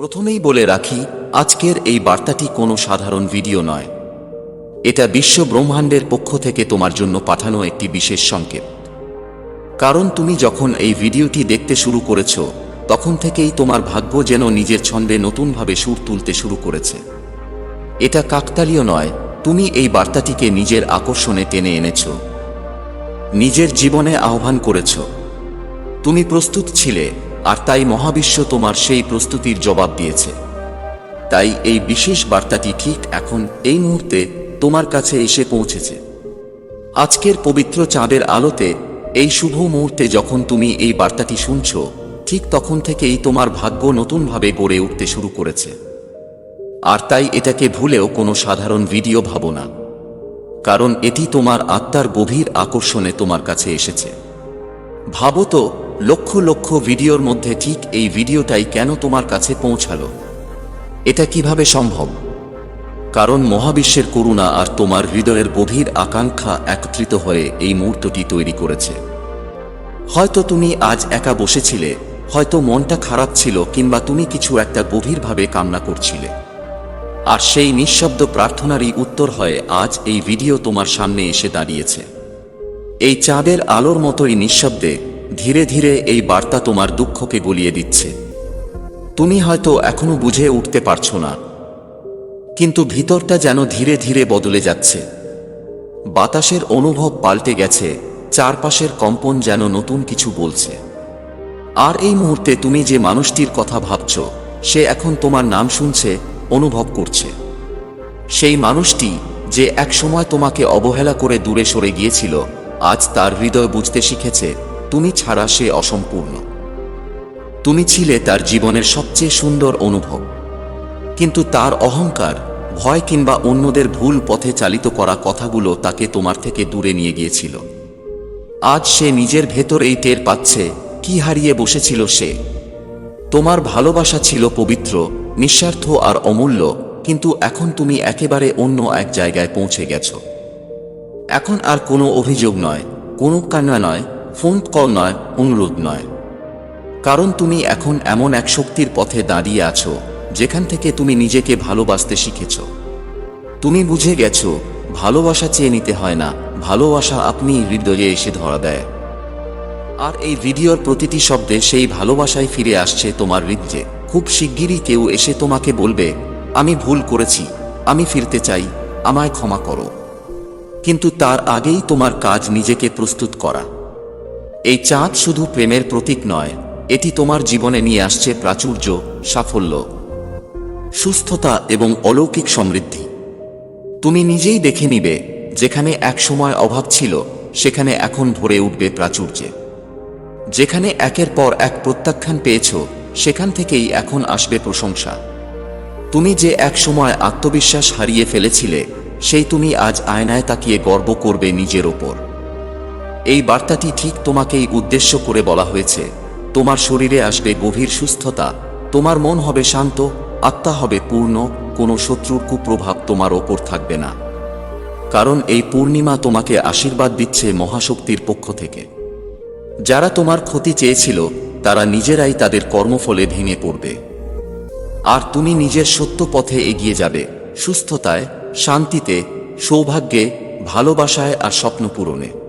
প্রথমেই বলে রাখি, আজকের এই বার্তাটি কোনো সাধারণ ভিডিও নয়। এটা বিশ্ব ব্রহ্মাণ্ডের পক্ষ থেকে তোমার জন্য পাঠানো একটি বিশেষ সংকেত। কারণ তুমি যখন এই ভিডিওটি দেখতে শুরু করেছ, তখন থেকেই তোমার ভাগ্য যেন নিজের ছন্দে নতুনভাবে সুর তুলতে শুরু করেছে। এটা কাকতালীয় নয়, তুমি এই বার্তাটিকে নিজের আকর্ষণে টেনে এনেছ। নিজের জীবনে আহ্বান করেছ। তুমি প্রস্তুত ছিলে আর তাই মহাবিশ্ব তোমার সেই প্রস্তুতির জবাব দিয়েছে। তাই এই বিশেষ বার্তাটি ঠিক এখন এই মুহূর্তে তোমার কাছে এসে পৌঁছেছে। আজকের পবিত্র চাঁদের আলোতে এই শুভ মুহূর্তে যখন তুমি এই বার্তাটি শুনছ, ঠিক তখন থেকেই তোমার ভাগ্য নতুনভাবে গড়ে উঠতে শুরু করেছে। আর তাই এটাকে ভুলেও কোনো সাধারণ ভিডিও ভাবো না। কারণ এটি তোমার আত্মার গভীর আকর্ষণে তোমার কাছে এসেছে। ভাবো তো লক্ষ লক্ষ ভিডিওর মধ্যে ঠিক এই ভিডিওটাই কেন তোমার কাছে পৌঁছালো? এটা কীভাবে সম্ভব? কারণ মহাবিশ্বের করুণা আর তোমার হৃদয়ের গভীর আকাঙ্ক্ষা একত্রিত হয়ে এই মুহূর্তটি তৈরি করেছে। হয়তো তুমি আজ একা বসেছিলে, হয়তো মনটা খারাপ ছিল কিংবা তুমি কিছু একটা গভীরভাবে কামনা করছিলে। আর সেই নিঃশব্দ প্রার্থনারই উত্তর হয়ে আজ এই ভিডিও তোমার সামনে এসে দাঁড়িয়েছে। এই চাঁদের আলোর মতোই নিঃশব্দে ধীরে ধীরে এই বার্তা তোমার দুঃখকে গলিয়ে দিচ্ছে। তুমি হয়তো এখনও বুঝে উঠতে পারছ না। কিন্তু ভিতরটা যেন ধীরে ধীরে বদলে যাচ্ছে। বাতাসের অনুভব পাল্টে গেছে, চারপাশের কম্পন যেন নতুন কিছু বলছে। আর এই মুহূর্তে তুমি যে মানুষটির কথা ভাবছ, সে এখন তোমার নাম শুনছে, অনুভব করছে। সেই মানুষটি যে একসময় তোমাকে অবহেলা করে দূরে সরে গিয়েছিল, আজ তার হৃদয় বুঝতে শিখেছে তুমি ছাড়া সে অসম্পূর্ণ। তুমি ছিলে তার জীবনের সবচেয়ে সুন্দর অনুভব। কিন্তু তার অহংকার, ভয় কিংবা অন্যদের ভুল পথে চালিত করা কথাগুলো তাকে তোমার থেকে দূরে নিয়ে গিয়েছিল। আজ সে নিজের ভেতর এই টের পাচ্ছে, কি হারিয়ে বসেছিল সে। তোমার ভালোবাসা ছিল পবিত্র, নিঃস্বার্থ আর অমূল্য, কিন্তু এখন তুমি একেবারে অন্য এক জায়গায় পৌঁছে গেছো। এখন আর কোনো অভিযোগ নয়, কোনো কান্না নয় ফোন কল নয়, অনুরোধ নয়। কারণ তুমি এখন এমন এক শক্তির পথে দাঁড়িয়ে আছো, যেখান থেকে তুমি নিজেকে ভালোবাসতে শিখেছ। তুমি বুঝে গেছো, ভালোবাসা চেয়ে নিতে হয় না, ভালোবাসা আপনি হৃদয়ে এসে ধরা দেয়। আর এই ভিডিওর প্রতিটি শব্দে সেই ভালোবাসায় ফিরে আসছে তোমার হৃদয়ে। খুব শিগগিরই কেউ এসে তোমাকে বলবে, আমি ভুল করেছি, আমি ফিরতে চাই, আমায় ক্ষমা করো। কিন্তু তার আগেই তোমার কাজ নিজেকে প্রস্তুত করা। এই চাঁদ শুধু প্রেমের প্রতীক নয়, এটি তোমার জীবনে নিয়ে আসছে প্রাচুর্য, সাফল্য, সুস্থতা এবং অলৌকিক সমৃদ্ধি। তুমি নিজেই দেখে নিবে, যেখানে এক সময় অভাব ছিল, সেখানে এখন ভরে উঠবে প্রাচুর্যে। যেখানে একের পর এক প্রত্যাখ্যান পেয়েছ, সেখান থেকেই এখন আসবে প্রশংসা। তুমি যে এক সময় আত্মবিশ্বাস হারিয়ে ফেলেছিলে, সেই তুমি আজ আয়নায় তাকিয়ে গর্ব করবে নিজের ওপর। এই বার্তাটি ঠিক তোমাকেই উদ্দেশ্য করে বলা হয়েছে। তোমার শরীরে আসবে গভীর সুস্থতা, তোমার মন হবে শান্ত, আত্মা হবে পূর্ণ, কোনো শত্রুর কুপ্রভাব তোমার ওপর থাকবে না। কারণ এই পূর্ণিমা তোমাকে আশীর্বাদ দিচ্ছে মহাশক্তির পক্ষ থেকে। যারা তোমার ক্ষতি চেয়েছিল, তারা নিজেরাই তাদের কর্মফলে ভেঙে পড়বে। আর তুমি নিজের সত্য পথে এগিয়ে যাবে, সুস্থতায়, শান্তিতে, সৌভাগ্যে, ভালোবাসায় আর স্বপ্ন পূরণে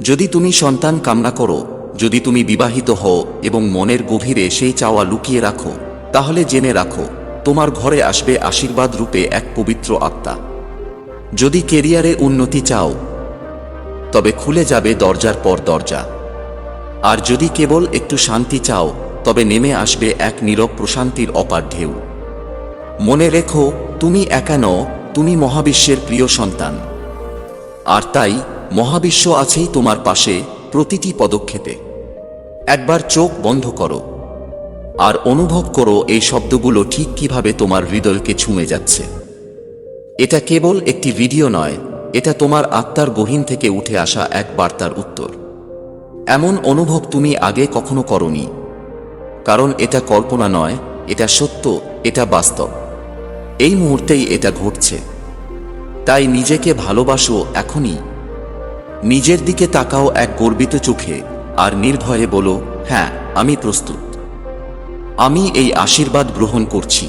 যদি তুমি সন্তান কামনা করো, যদি তুমি বিবাহিত হও এবং মনের গভীরে সেই চাওয়া লুকিয়ে রাখো, তাহলে জেনে রাখো, তোমার ঘরে আসবে আশীর্বাদ রূপে এক পবিত্র আত্মা। যদি কেরিয়ারে উন্নতি চাও, তবে খুলে যাবে দরজার পর দরজা। আর যদি কেবল একটু শান্তি চাও, তবে নেমে আসবে এক নীরব প্রশান্তির অপার ঢেউ। মনে রেখো, তুমি একা তুমি মহাবিশ্বের প্রিয় সন্তান। আর তাই মহাবিশ্ব আছেই তোমার পাশে প্রতিটি পদক্ষেপে। একবার চোখ বন্ধ করো আর অনুভব করো এই শব্দগুলো ঠিক কীভাবে তোমার হৃদয়কে ছুঁয়ে যাচ্ছে। এটা কেবল একটি ভিডিও নয়, এটা তোমার আত্মার গহীন থেকে উঠে আসা এক বার্তার উত্তর। এমন অনুভব তুমি আগে কখনো করনি, কারণ এটা কল্পনা নয়, এটা সত্য, এটা বাস্তব। এই মুহূর্তেই এটা ঘটছে। তাই নিজেকে ভালোবাসো এখনই। নিজের দিকে তাকাও এক গর্বিত চোখে আর নির্ভয়ে বলো হ্যাঁ আমি প্রস্তুত। আমি এই আশীর্বাদ গ্রহণ করছি।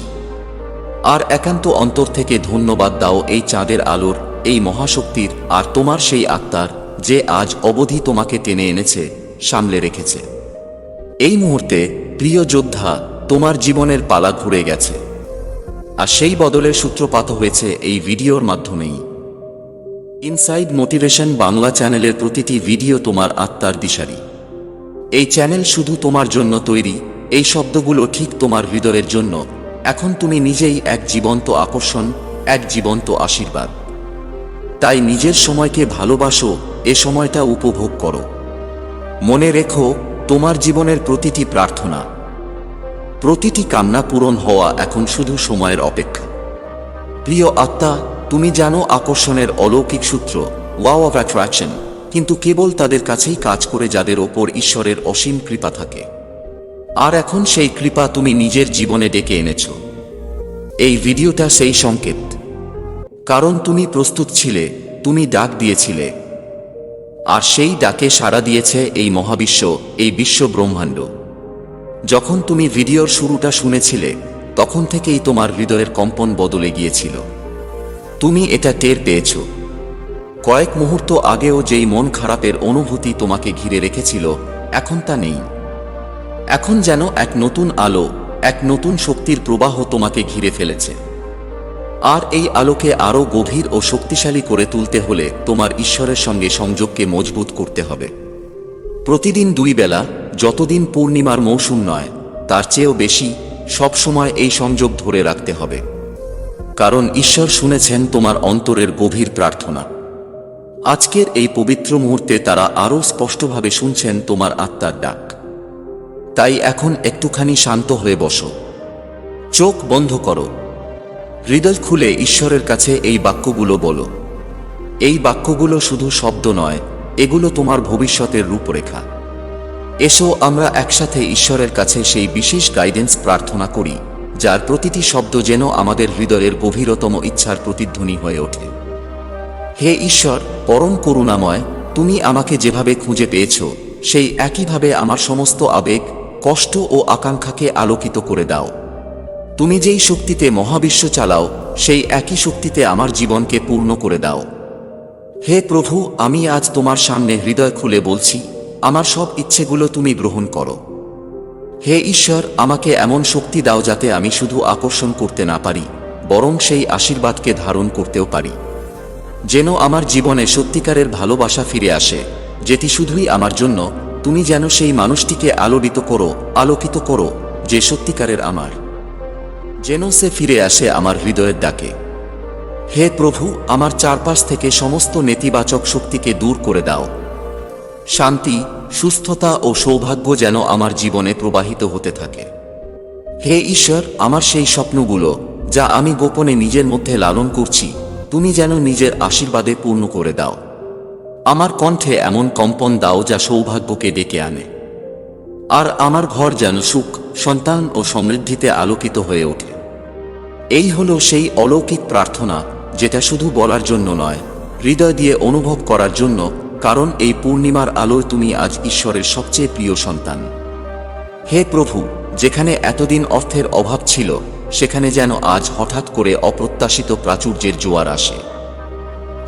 আর একান্ত অন্তর থেকে ধন্যবাদ দাও এই চাঁদের আলোর, এই মহাশক্তির, আর তোমার সেই আত্মার, যে আজ অবধি তোমাকে টেনে এনেছে, সামলে রেখেছে। এই মুহূর্তে, প্রিয় যোদ্ধা, তোমার জীবনের পালা ঘুরে গেছে। আর সেই বদলের সূত্রপাত হয়েছে এই ভিডিওর মাধ্যমেই। ইনসাইড মোটিভেশন বাংলা চ্যানেলের প্রতিটি ভিডিও তোমার আত্মার দিশারি। এই চ্যানেল শুধু তোমার জন্য তৈরি, এই শব্দগুলো ঠিক তোমার হৃদয়ের জন্য। এখন তুমি নিজেই এক জীবন্ত আকর্ষণ, এক জীবন্ত আশীর্বাদ। তাই নিজের সময়কে ভালোবাসো, এ সময়টা উপভোগ করো। মনে রেখো, তোমার জীবনের প্রতিটি প্রার্থনা, প্রতিটি কান্না পূরণ হওয়া এখন শুধু সময়ের অপেক্ষা। প্রিয় আত্মা তুমি জানো আকর্ষণের অলৌকিক সূত্র ওয়াও অফ অ্যাট্রাকশন কিন্তু কেবল তাদের কাছেই কাজ করে যাদের ওপর ঈশ্বরের অসীম কৃপা থাকে। আর এখন সেই কৃপা তুমি নিজের জীবনে ডেকে এনেছ। এই ভিডিওটা সেই সংকেত। কারণ তুমি প্রস্তুত ছিলে, তুমি ডাক দিয়েছিলে। আর সেই ডাকে সাড়া দিয়েছে এই মহাবিশ্ব, এই বিশ্ব ব্রহ্মাণ্ড। যখন তুমি ভিডিওর শুরুটা শুনেছিলে, তখন থেকেই তোমার হৃদয়ের কম্পন বদলে গিয়েছিল। তুমি এটা টের পেয়েছ। কয়েক মুহূর্ত আগেও যেই মন খারাপের অনুভূতি তোমাকে ঘিরে রেখেছিল, এখন তা নেই। এখন যেন এক নতুন আলো, এক নতুন শক্তির প্রবাহ তোমাকে ঘিরে ফেলেছে। আর এই আলোকে আরও গভীর ও শক্তিশালী করে তুলতে হলে তোমার ঈশ্বরের সঙ্গে সংযোগকে মজবুত করতে হবে। প্রতিদিন দুই বেলা, যতদিন পূর্ণিমার মৌসুম নয়, তার চেয়েও বেশি সবসময় এই সংযোগ ধরে রাখতে হবে। কারণ ঈশ্বর শুনেছেন তোমার অন্তরের গভীর প্রার্থনা। আজকের এই পবিত্র মুহূর্তে তারা আরও স্পষ্টভাবে শুনছেন তোমার আত্মার ডাক। তাই এখন একটুখানি শান্ত হয়ে বসো। চোখ বন্ধ করো। হৃদয় খুলে ঈশ্বরের কাছে এই বাক্যগুলো বলো। এই বাক্যগুলো শুধু শব্দ নয়, এগুলো তোমার ভবিষ্যতের রূপরেখা। এসো আমরা একসাথে ঈশ্বরের কাছে সেই বিশেষ গাইডেন্স প্রার্থনা করি। যার প্রতিটি শব্দ যেন আমাদের হৃদয়ের গভীরতম ইচ্ছার প্রতিধ্বনি হয়ে ওঠে। হে ঈশ্বর, পরম করুণাময়, তুমি আমাকে যেভাবে খুঁজে পেয়েছ, সেই একইভাবে আমার সমস্ত আবেগ, কষ্ট ও আকাঙ্ক্ষাকে আলোকিত করে দাও। তুমি যেই শক্তিতে মহাবিশ্ব চালাও, সেই একই শক্তিতে আমার জীবনকে পূর্ণ করে দাও। হে প্রভু, আমি আজ তোমার সামনে হৃদয় খুলে বলছি, আমার সব ইচ্ছেগুলো তুমি গ্রহণ করো। হে ঈশ্বর, আমাকে এমন শক্তি দাও যাতে আমি শুধু আকর্ষণ করতে না পারি, বরং সেই আশীর্বাদকে ধারণ করতেও পারি। যেন আমার জীবনে সত্যিকারের ভালোবাসা ফিরে আসে, যেটি শুধুই আমার জন্য, তুমি যেন সেই মানুষটিকে আলোড়িত করো, আলোকিত করো, যে সত্যিকারের আমার। যেন সে ফিরে আসে আমার হৃদয়ের ডাকে। হে প্রভু, আমার চারপাশ থেকে সমস্ত নেতিবাচক শক্তিকে দূর করে দাও। শান্তি সুস্থতা ও সৌভাগ্য যেন আমার জীবনে প্রবাহিত হতে থাকে। হে ঈশ্বর, আমার সেই স্বপ্নগুলো, যা আমি গোপনে নিজের মধ্যে লালন করছি, তুমি যেন নিজের আশীর্বাদে পূর্ণ করে দাও। আমার কণ্ঠে এমন কম্পন দাও যা সৌভাগ্যকে ডেকে আনে। আর আমার ঘর যেন সুখ, সন্তান ও সমৃদ্ধিতে আলোকিত হয়ে ওঠে। এই হলো সেই অলৌকিক প্রার্থনা, যেটা শুধু বলার জন্য নয়, হৃদয় দিয়ে অনুভব করার জন্য কারণ এই পূর্ণিমার আলোয় তুমি আজ ঈশ্বরের সবচেয়ে প্রিয় সন্তান। হে প্রভু, যেখানে এতদিন অর্থের অভাব ছিল, সেখানে যেন আজ হঠাৎ করে অপ্রত্যাশিত প্রাচুর্যের জোয়ার আসে।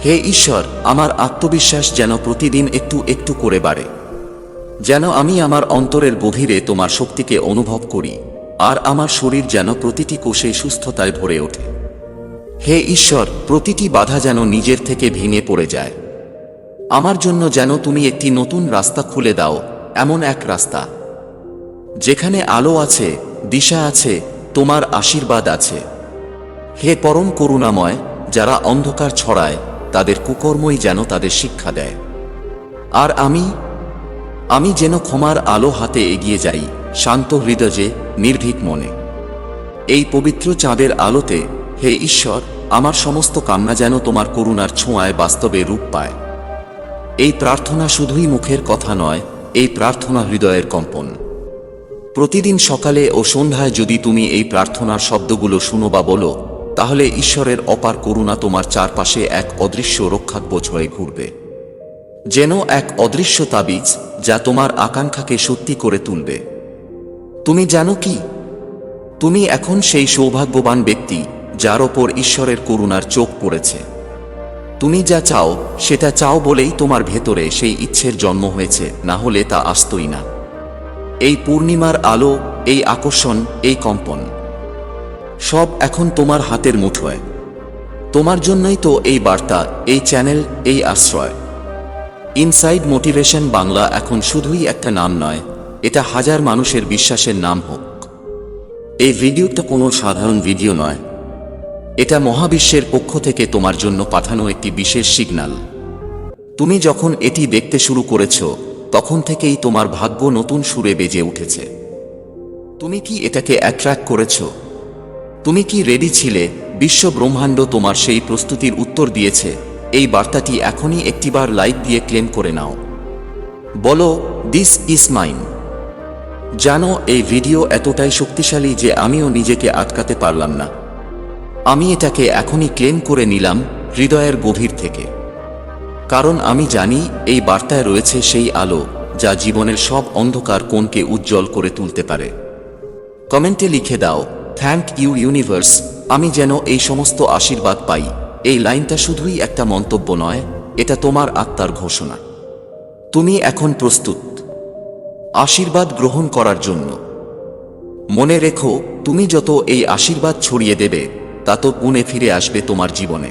হে ঈশ্বর, আমার আত্মবিশ্বাস যেন প্রতিদিন একটু একটু করে বাড়ে। যেন আমি আমার অন্তরের গভীরে তোমার শক্তিকে অনুভব করি, আর আমার শরীর যেন প্রতিটি কোষে সুস্থতায় ভরে ওঠে। হে ঈশ্বর, প্রতিটি বাধা যেন নিজের থেকে ভেঙে পড়ে যায়। আমার জন্য যেন তুমি একটি নতুন রাস্তা খুলে দাও, এমন এক রাস্তা। যেখানে আলো আছে, দিশা আছে, তোমার আশীর্বাদ আছে। হে পরম করুণাময়, যারা অন্ধকার ছড়ায়, তাদের কুকর্মই যেন তাদের শিক্ষা দেয়। আর আমি আমি যেন ক্ষমার আলো হাতে এগিয়ে যাই, শান্ত হৃদয়ে, নির্ভীক মনে। এই পবিত্র চাঁদের আলোতে, হে ঈশ্বর, আমার সমস্ত কামনা যেন তোমার করুণার ছোঁয়ায় বাস্তবে রূপ পায়। এই প্রার্থনা শুধুই মুখের কথা নয়, এই প্রার্থনা হৃদয়ের কম্পন। প্রতিদিন সকালে ও সন্ধ্যায় যদি তুমি এই প্রার্থনার শব্দগুলো শুনো বা বলো, তাহলে ঈশ্বরের অপার করুণা তোমার চারপাশে এক অদৃশ্য রক্ষাকবচ হয়ে ঘুরবে। যেন এক অদৃশ্য তাবিজ যা তোমার আকাঙ্ক্ষাকে সত্যি করে তুলবে। তুমি জানো কি? তুমি এখন সেই সৌভাগ্যবান ব্যক্তি যার ওপর ঈশ্বরের করুণার চোখ পড়েছে। তুমি যা চাও, সেটা চাও বলেই তোমার ভেতরে সেই ইচ্ছের জন্ম হয়েছে, না হলে তা আসতই না। এই পূর্ণিমার আলো, এই আকর্ষণ, এই কম্পন, সব এখন তোমার হাতের মুঠোয়। তোমার জন্যই তো এই বার্তা, এই চ্যানেল, এই আশ্রয়। ইনসাইড মোটিভেশন বাংলা এখন শুধুই একটা নাম নয়, এটা হাজার মানুষের বিশ্বাসের নাম হোক। এই ভিডিওটা কোনো সাধারণ ভিডিও নয় এটা মহাবিশ্বের পক্ষ থেকে তোমার জন্য পাঠানো একটি বিশেষ সিগন্যাল তুমি যখন এটি দেখতে শুরু করেছ, তখন থেকেই তোমার ভাগ্য নতুন সুরে বেজে উঠেছে। তুমি কি এটাকে অ্যাট্রাক্ট করেছ? তুমি কি রেডি ছিলে? বিশ্ব ব্রহ্মাণ্ড তোমার সেই প্রস্তুতির উত্তর দিয়েছে। এই বার্তাটি এখনই একটিবার লাইক দিয়ে ক্লেম করে নাও। বলো দিস ইজ মাইন জানো, এই ভিডিও এতটাই শক্তিশালী যে আমিও নিজেকে আটকাতে পারলাম না। আমি এটাকে এখনই ক্লেম করে নিলাম হৃদয়ের গভীর থেকে। কারণ আমি জানি এই বার্তায় রয়েছে সেই আলো যা জীবনের সব অন্ধকার কোণকে উজ্জ্বল করে তুলতে পারে। কমেন্টে লিখে দাও থ্যাংক ইউ ইউনিভার্স আমি যেন এই সমস্ত আশীর্বাদ পাই। এই লাইনটা শুধুই একটা মন্তব্য নয়, এটা তোমার আত্মার ঘোষণা। তুমি এখন প্রস্তুত। আশীর্বাদ গ্রহণ করার জন্য। মনে রেখো, তুমি যত এই আশীর্বাদ ছড়িয়ে দেবে তত গুণে ফিরে আসবে তোমার জীবনে।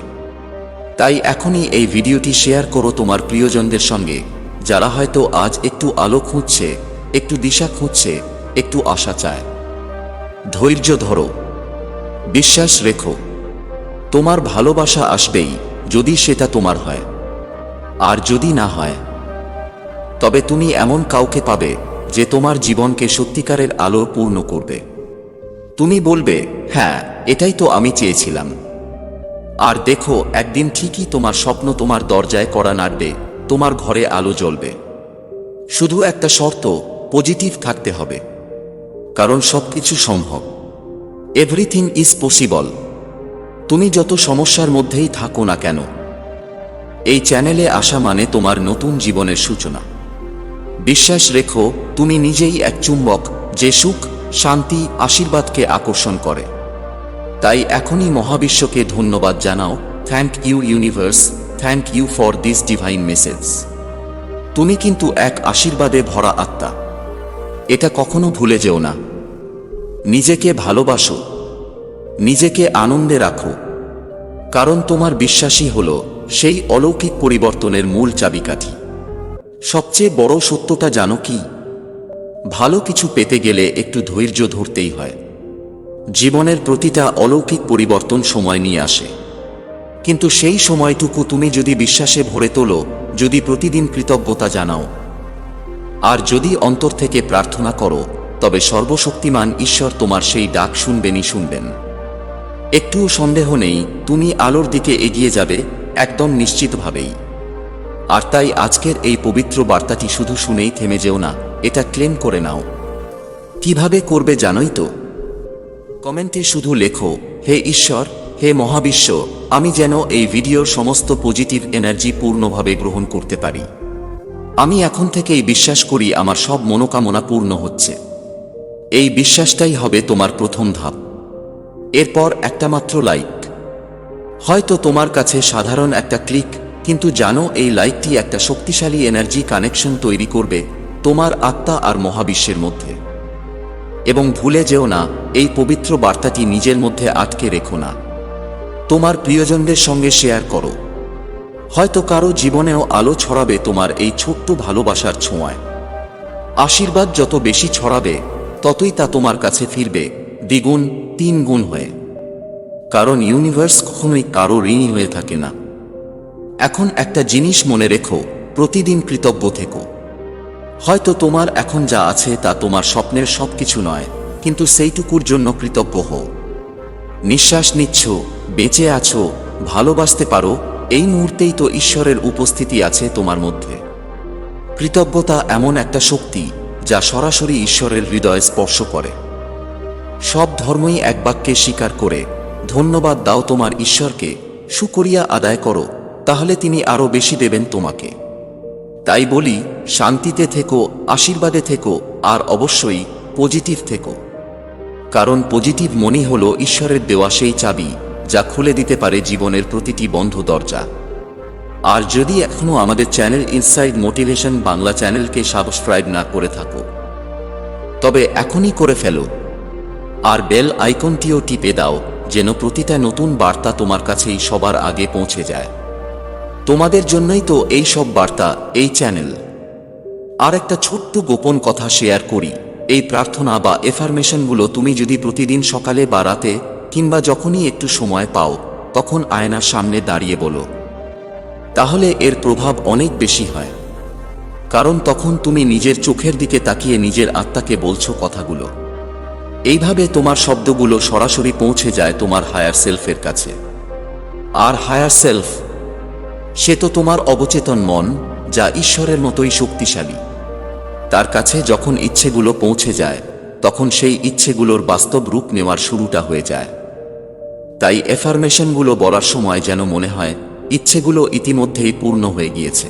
তাই এখনই এই ভিডিওটি শেয়ার করো তোমার প্রিয়জনদের সঙ্গে, যারা হয়তো আজ একটু আলো খুঁজছে, একটু দিশা খুঁজছে, একটু আশা চায়। ধৈর্য ধরো। বিশ্বাস রেখো। তোমার ভালোবাসা আসবেই যদি সেটা তোমার হয়। আর যদি না হয়, তবে তুমি এমন কাউকে পাবে যে তোমার জীবনকে সত্যিকারের আলো পূর্ণ করবে। তুমি বলবে হ্যাঁ এটাই তো আমি চেয়েছিলাম। আর দেখো, একদিন ঠিকই তোমার স্বপ্ন তোমার দরজায় করা নাড়বে, তোমার ঘরে আলো জ্বলবে। শুধু একটা শর্ত পজিটিভ থাকতে হবে। কারণ সবকিছু সম্ভব। এভরিথিং ইজ পসিবল তুমি যত সমস্যার মধ্যেই থাকো না কেন, এই চ্যানেলে আসা মানে তোমার নতুন জীবনের সূচনা। বিশ্বাস রেখো, তুমি নিজেই এক চুম্বক, যে সুখ শান্তি আশীর্বাদকে আকর্ষণ করে। তাই এখনই মহাবিশ্বকে ধন্যবাদ জানাও। Thank you universe thank you for this divine message তুমি কিন্তু এক আশীর্বাদে ভরা আত্মা। এটা কখনো ভুলে যেও না। নিজেকে ভালোবাসো। নিজেকে আনন্দে রাখো। কারণ তোমার বিশ্বাসই হল সেই অলৌকিক পরিবর্তনের মূল চাবিকাঠি। সবচেয়ে বড় সত্যটা জানো কি? ভালো কিছু পেতে গেলে একটু ধৈর্য ধরতেই হয়। জীবনের প্রতিটা অলৌকিক পরিবর্তন সময় নিয়ে আসে। কিন্তু সেই সময়টুকু তুমি যদি বিশ্বাসে ভরে তোলো, যদি প্রতিদিন কৃতজ্ঞতা জানাও। আর যদি অন্তর থেকে প্রার্থনা করো, তবে সর্বশক্তিমান ঈশ্বর তোমার সেই ডাক শুনবেনই শুনবেন। একটুও সন্দেহ নেই, তুমি আলোর দিকে এগিয়ে যাবে, একদম নিশ্চিতভাবেই। আর তাই আজকের এই পবিত্র বার্তাটি শুধু শুনেই থেমে যেও না। এটা ক্লেম করে নাও। কীভাবে করবে জানোই তো। কমেন্টে শুধু লেখো, হে ঈশ্বর, হে মহাবিশ্ব, আমি যেন এই ভিডিওর সমস্ত পজিটিভ এনার্জি পূর্ণভাবে গ্রহণ করতে পারি। আমি এখন থেকেই বিশ্বাস করি আমার সব মনোকামনা পূর্ণ হচ্ছে। এই বিশ্বাসটাই হবে তোমার প্রথম ধাপ। এরপর একটা মাত্র লাইক। হয়তো তোমার কাছে সাধারণ একটা ক্লিক, কিন্তু জানো এই লাইকটি একটা শক্তিশালী এনার্জি কানেকশন তৈরি করবে তোমার আত্মা আর মহাবিশ্বের মধ্যে। এবং ভুলে যেও না, এই পবিত্র বার্তাটি নিজের মধ্যে আটকে রেখো না। তোমার প্রিয়জনদের সঙ্গে শেয়ার করো। হয়তো কারও জীবনেও আলো ছড়াবে তোমার এই ছোট্ট ভালোবাসার ছোঁয়ায়। আশীর্বাদ যত বেশি ছড়াবে, ততই তা তোমার কাছে ফিরবে, দ্বিগুণ তিন গুণ হয়ে। কারণ ইউনিভার্স কখনোই কারও ঋণী হয়ে থাকে না। এখন একটা জিনিস মনে রেখো, প্রতিদিন কৃতজ্ঞ থেকো। হয়তো তোমার এখন যা আছে তা তোমার স্বপ্নের সবকিছু নয়, কিন্তু সেইটুকুর জন্য কৃতজ্ঞ হও। নিঃশ্বাস নিচ্ছ, বেঁচে আছো, ভালোবাসতে পারো, এই মুহূর্তেই তো ঈশ্বরের উপস্থিতি আছে তোমার মধ্যে। কৃতজ্ঞতা এমন একটা শক্তি যা সরাসরি ঈশ্বরের হৃদয় স্পর্শ করে। সব ধর্মই এক বাক্যে স্বীকার করে, ধন্যবাদ দাও তোমার ঈশ্বরকে, সুকরিয়া আদায় করো, তাহলে তিনি আরও বেশি দেবেন তোমাকে। তাই বলি, শান্তিতে থেকো, আশীর্বাদে থেকো, আর অবশ্যই পজিটিভ থেকো। কারণ পজিটিভ মনি হল ঈশ্বরের দেওয়া সেই চাবি, যা খুলে দিতে পারে জীবনের প্রতিটি বন্ধ দরজা। আর যদি এখনও আমাদের চ্যানেল ইনসাইড মোটিভেশন বাংলা চ্যানেলকে সাবস্ক্রাইব না করে থাকো, তবে এখনই করে ফেলো। আর বেল আইকনটিও টিপে দাও, যেন প্রতিটা নতুন বার্তা তোমার কাছেই সবার আগে পৌঁছে যায়। তোমাদের জন্যই তো এই সব বার্তা, এই চ্যানেল। আর একটা ছোট্ট গোপন কথা শেয়ার করি, এই প্রার্থনা বা এফার্মেশনগুলো তুমি যদি প্রতিদিন সকালে বা রাতে, কিংবা যখনই একটু সময় পাও, তখন আয়নার সামনে দাঁড়িয়ে বলো। তাহলে এর প্রভাব অনেক বেশি হয়। কারণ তখন তুমি নিজের চোখের দিকে তাকিয়ে নিজের আত্মাকে বলছো কথাগুলো। এইভাবে তোমার শব্দগুলো সরাসরি পৌঁছে যায় তোমার হায়ার সেলফের কাছে। আর হায়ার সেলফ সে তো তোমার অবচেতন মন, যা ঈশ্বরের মতোই শক্তিশালী। তার কাছে যখন ইচ্ছেগুলো পৌঁছে যায়, তখন সেই ইচ্ছেগুলোর বাস্তব রূপ নেওয়ার শুরুটা হয়ে যায়। তাই এফার্মেশনগুলো বলার সময় যেন মনে হয়, ইচ্ছেগুলো ইতিমধ্যেই পূর্ণ হয়ে গিয়েছে।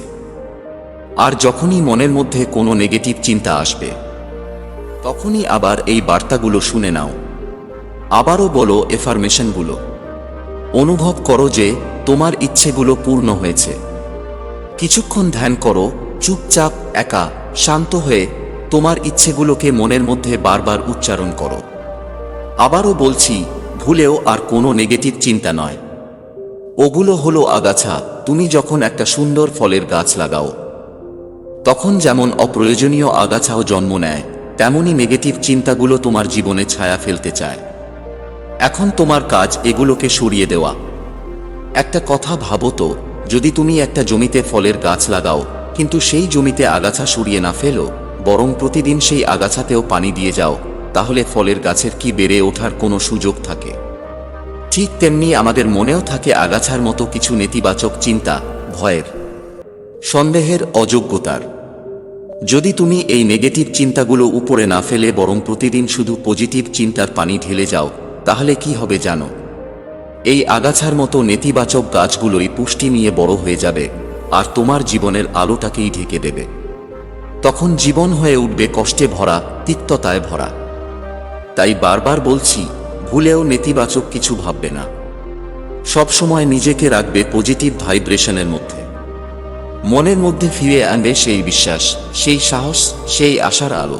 আর যখনই মনের মধ্যে কোনো নেগেটিভ চিন্তা আসবে, তখনই আবার এই বার্তাগুলো শুনে নাও। আবারও বলো এফার্মেশনগুলো অনুভব করো যে তোমার ইচ্ছেগুলো পূর্ণ হয়েছে। কিছুক্ষণ ধ্যান করো, চুপচাপ, একা, শান্ত হয়ে তোমার ইচ্ছেগুলোকে মনের মধ্যে বারবার উচ্চারণ করো। আবারও বলছি, ভুলেও আর কোনো নেগেটিভ চিন্তা নয়। ওগুলো হলো আগাছা, তুমি যখন একটা সুন্দর ফলের গাছ লাগাও, তখন যেমন অপ্রয়োজনীয় আগাছাও জন্ম নেয় তেমনই নেগেটিভ চিন্তাগুলো তোমার জীবনে ছায়া ফেলতে চায়। এখন তোমার কাজ এগুলোকে সরিয়ে দেওয়া। একটা কথা ভাবো তো, যদি তুমি একটা জমিতে ফলের গাছ লাগাও, কিন্তু সেই জমিতে আগাছা সরিয়ে না ফেলো, বরং প্রতিদিন সেই আগাছাতেও পানি দিয়ে যাও, তাহলে ফলের গাছের কি বেড়ে ওঠার কোনো সুযোগ থাকে। ঠিক তেমনি আমাদের মনেও থাকে আগাছার মতো কিছু নেতিবাচক চিন্তা, ভয়ের, সন্দেহের অযোগ্যতার। যদি তুমি এই নেগেটিভ চিন্তাগুলো উপরে না ফেলে বরং প্রতিদিন শুধু পজিটিভ চিন্তার পানি ঢেলে যাও, তাহলে কি হবে জানো? এই আগাছার মতো নেতিবাচক গাছগুলোই পুষ্টি নিয়ে বড় হয়ে যাবে, আর তোমার জীবনের আলোটাকেই ঢেকে দেবে। তখন জীবন হয়ে উঠবে কষ্টে ভরা, তিক্ততায় ভরা। তাই বারবার বলছি, ভুলেও নেতিবাচক কিছু ভাববে না। সবসময় নিজেকে রাখবে পজিটিভ ভাইব্রেশনের মধ্যে। মনের মধ্যে ফিরে আনবে সেই বিশ্বাস, সেই সাহস, সেই আশার আলো।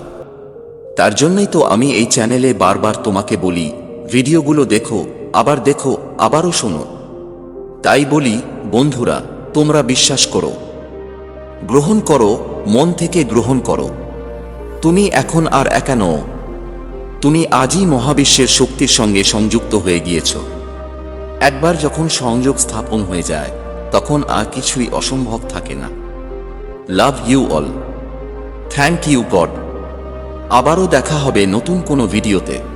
তার জন্যই তো আমি এই চ্যানেলে বারবার তোমাকে বলি ভিডিওগুলো দেখো আবার দেখো, আবারও শোনো। তাই বলি, বন্ধুরা, তোমরা বিশ্বাস করো। গ্রহণ করো, মন থেকে গ্রহণ করো। তুমি এখন আর একা নও। তুমি আজই মহাবিশ্বের শক্তির সঙ্গে সংযুক্ত হয়ে গিয়েছ। একবার যখন সংযোগ স্থাপন হয়ে যায়, তখন আর কিছুই অসম্ভব থাকে না। Love you all. Thank you God. আবারও দেখা হবে নতুন কোনো ভিডিওতে।